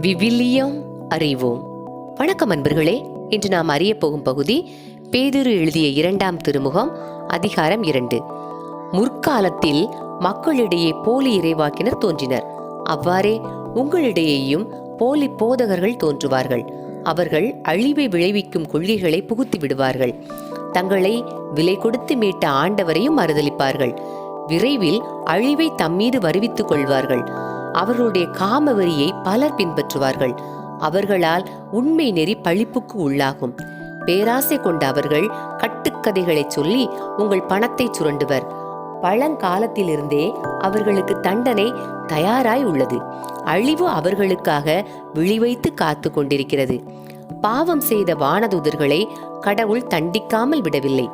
விவிலியம் அறிவோம். வணக்கம் அன்பர்களே இன்று நாம் அறிய போகும் பகுதி பேதுரு எழுதிய இரண்டாம் திருமுகம் அதிகாரம் இரண்டு. முற்காலத்தில் மக்களிடையே போலி இறைவாக்கினர் தோன்றினர். அவ்வாறே உங்களிடையேயும் போலி போதகர்கள் தோன்றுவார்கள். அவர்கள் அழிவை விளைவிக்கும் கொள்கைகளை புகுத்தி விடுவார்கள். தங்களை விலை கொடுத்து மீட்ட ஆண்டவரையும் மறுதளிப்பார்கள் விரைவில் அழிவை தம்மீது வருவித்துக் கொள்வார்கள். அவர்களுடைய காம வரியை பலர் பின்பற்றுவார்கள். அவர்களால் உண்மை நெறி பழிப்புக்கு உள்ளாகும். பேராசை கொண்ட அவர்கள் கட்டுக்கதைகளை சொல்லி உங்கள் பணத்தை சுரண்டுவர். பழங்காலத்திலிருந்தே அவர்களுக்கு தண்டனை தயாராய் உள்ளது. அழிவு அவர்களுக்காக விழிவைத்து காத்து கொண்டிருக்கிறது. பாவம் செய்த வானதுதர்களை கடவுள் தண்டிக்காமல் விடவில்லை.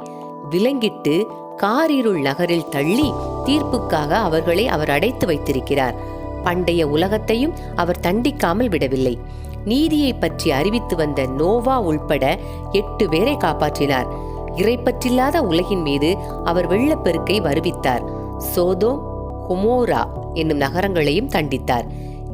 விலங்கிட்டு காரிருள் நகரில் தள்ளி தீர்ப்புக்காக அவர்களை அவர் அடைத்து வைத்திருக்கிறார். பண்டைய உலகத்தையும் அவர் தண்டிக்காமல் விடவில்லை. நீதியை பற்றி அறிவித்து வந்த நோவா உள்பட எட்டு பேரை காப்பாற்றினார். இறைப்பற்றில்லாத உலகின் மீது அவர் வெள்ளப்பெருக்கை வருவித்தார். சோதோம் ஹுமோரா என்னும் நகரங்களையும் தண்டித்தார்.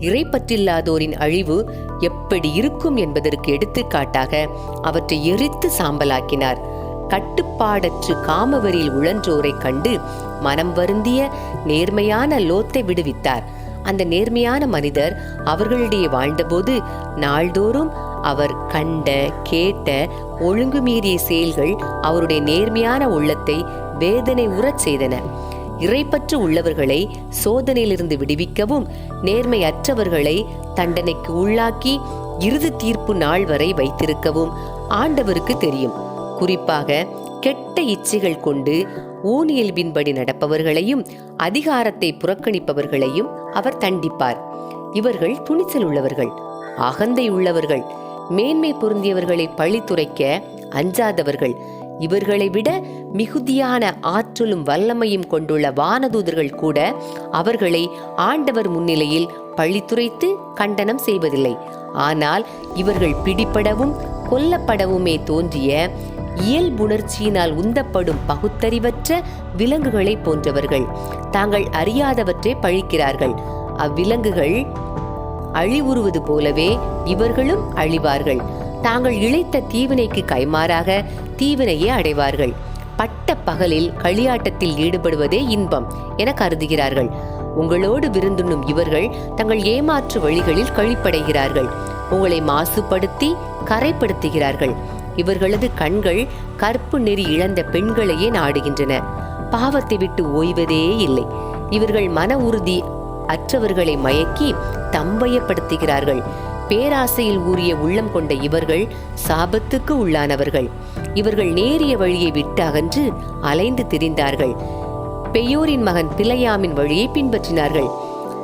இறைப்பற்றில்லாதோரின் அழிவு எப்படி இருக்கும் என்பதற்கு எடுத்துக்காட்டாக அவற்றை எரித்து சாம்பலாக்கினார். கட்டுப்பாடற்று காமவரியில் உழன்றோரைக் கண்டு மனம் வருந்திய நேர்மையான லோத்தை விடுவித்தார். அந்த நேர்மையான மனிதர் அவர்களிடையே வாழ்ந்தபோது நாள்தோறும் அவர் கண்ட கேட்ட ஒழுங்கு மீறிய செயல்கள் அவருடைய நேர்மையான உள்ளத்தை வேதனை உறச் செய்தன. இறைப்பற்று உள்ளவர்களை சோதனையிலிருந்து விடுவிக்கவும் நேர்மையற்றவர்களை தண்டனைக்கு உள்ளாக்கி இறுதி தீர்ப்பு நாள் வரை வைத்திருக்கவும் ஆண்டவருக்கு தெரியும். குறிப்பாக கெட்ட இச்சைகள் கொண்டு ஊனியல்பின்படி நடப்பவர்களையும் அதிகாரத்தை புறக்கணிப்பவர்களையும் அவர் தண்டிப்பார். இவர்கள் துணிச்சல் உள்ளவர்கள் அகந்தை உள்ளவர்கள் மேன்மை பொருந்தியவர்களை பழித்துரைக்க அஞ்சாதவர்கள். இவர்களை விட மிகுதியான ஆற்றலும் வல்லமையும் கொண்டுள்ள வானதூதர்கள் கூட அவர்களை ஆண்டவர் முன்னிலையில் பழித்துரைத்து கண்டனம் செய்வதில்லை. ஆனால் இவர்கள் பிடிபடவும் கொல்லப்படவுமே தோன்றிய இயல்புணர்ச்சியினால் உந்தப்படும் பகுத்தறிவற்ற விலங்குகளை போன்றவர்கள். தாங்கள் அறியாதவற்றை பழிக்கிறார்கள். அவ்விலங்குகள் அழிவுறுவது போலவே இவர்களும் அழிவார்கள். தாங்கள் இழைத்த தீவினைக்கு கைமாறாக தீவினையே அடைவார்கள். பட்ட பகலில் களியாட்டத்தில் ஈடுபடுவதே இன்பம் என கருதுகிறார்கள். உங்களோடு விருந்துண்ணும் இவர்கள் தங்கள் ஏமாற்று வழிகளில் கழிப்படைகிறார்கள் உங்களை மாசுபடுத்தி கரைப்படுத்துகிறார்கள். இவர்களது கண்கள் கற்பு நெறி இழந்த பெண்களையே நாடுகின்றன. பாவத்தை விட்டு ஓய்வதே இல்லை. இவர்கள் மன உறுதி அற்றவர்களை மயக்கி தம்பயப்படுத்துகிறார்கள். பேராசையில் ஊறிய உள்ளம் கொண்ட இவர்கள் சாபத்துக்கு உள்ளானவர்கள். இவர்கள் நேரிய வழியை விட்டு அகன்று அலைந்து திரிந்தார்கள். பெயோரின் மகன் பிளையாமின் வழியை பின்பற்றினார்கள்.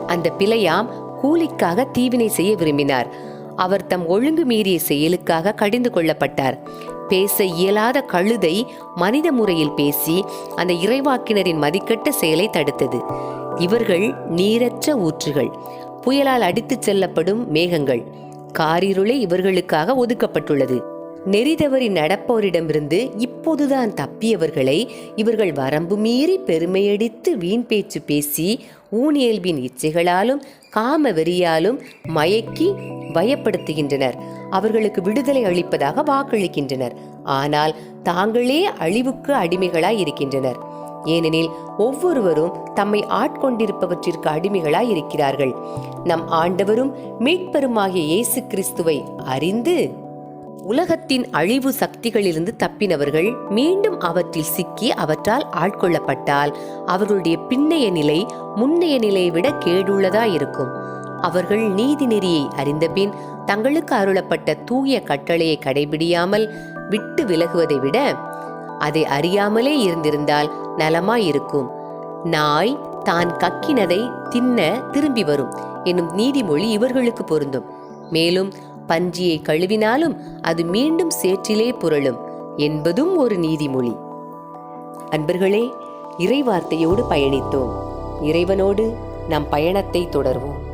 அந்த பிழையாம் கூலிக்காக தீவினை செய்ய விரும்பினார். அவர் தம் ஒழுங்கு மீறிய செயலுக்காக கடிந்து கொள்ளப்பட்டார். பேச இயலாத கழுதை மனித முறையில் பேசி அந்த இறைவாக்கினரின் மதிக்கட்ட செயலை தடுத்தது. இவர்கள் நீரற்ற ஊற்றுகள் புயலால் அடித்துச் செல்லப்படும் மேகங்கள் காரிருளை இவர்களுக்காக ஒதுக்கப்பட்டுள்ளது. நெறிதவறி நடப்போரிடமிருந்து இப்போதுதான் தப்பியவர்களை இவர்கள் வரம்பு மீறி பெருமையடித்து வீண் பேச்சு பேசி ஊனியல்பின் இச்சைகளாலும் காம வெறியாலும் மயக்கி பயப்படுத்துகின்றனர். அவர்களுக்கு விடுதலை அளிப்பதாக வாக்களிக்கின்றனர். ஆனால் தாங்களே அழிவுக்கு அடிமைகளாய் இருக்கின்றனர். ஏனெனில் ஒவ்வொருவரும் தம்மை ஆட்கொண்டிருப்பவற்றிற்கு அடிமைகளாய் இருக்கிறார்கள். நம் ஆண்டவரும் மீட்பெருமாகிய இயேசு கிறிஸ்துவை அறிந்து உலகத்தின் அழிவு சக்திகளிலிருந்து தப்பினவர்கள் மீண்டும் அவற்றில் சிக்கி அவற்றால் ஆட்கொள்ளப்பட்டால் அவர்களுடைய பின்னைய நிலை முன்னைய நிலையை விட கேடுள்ளதா இருக்கும். அவர்கள் நீதி நெறியை அறிந்தபின் தங்களுக்கு அருளப்பட்ட தூய கட்டளையை கடைபிடியாமல் விட்டு விலகுவதை விட அதை அறியாமலே இருந்திருந்தால் நலமாயிருக்கும். நாய் தான் கக்கினதை தின்ன திரும்பி வரும். என்னும் நீதிமொழி இவர்களுக்கு பொருந்தும். மேலும் பஞ்சியை கழுவினாலும் அது மீண்டும் சேற்றிலே புரளும் என்பதும் ஒரு நீதிமொழி. அன்பர்களே இறைவார்த்தையோடு பயணித்தோம். இறைவனோடு நம் பயணத்தை தொடர்வோம்.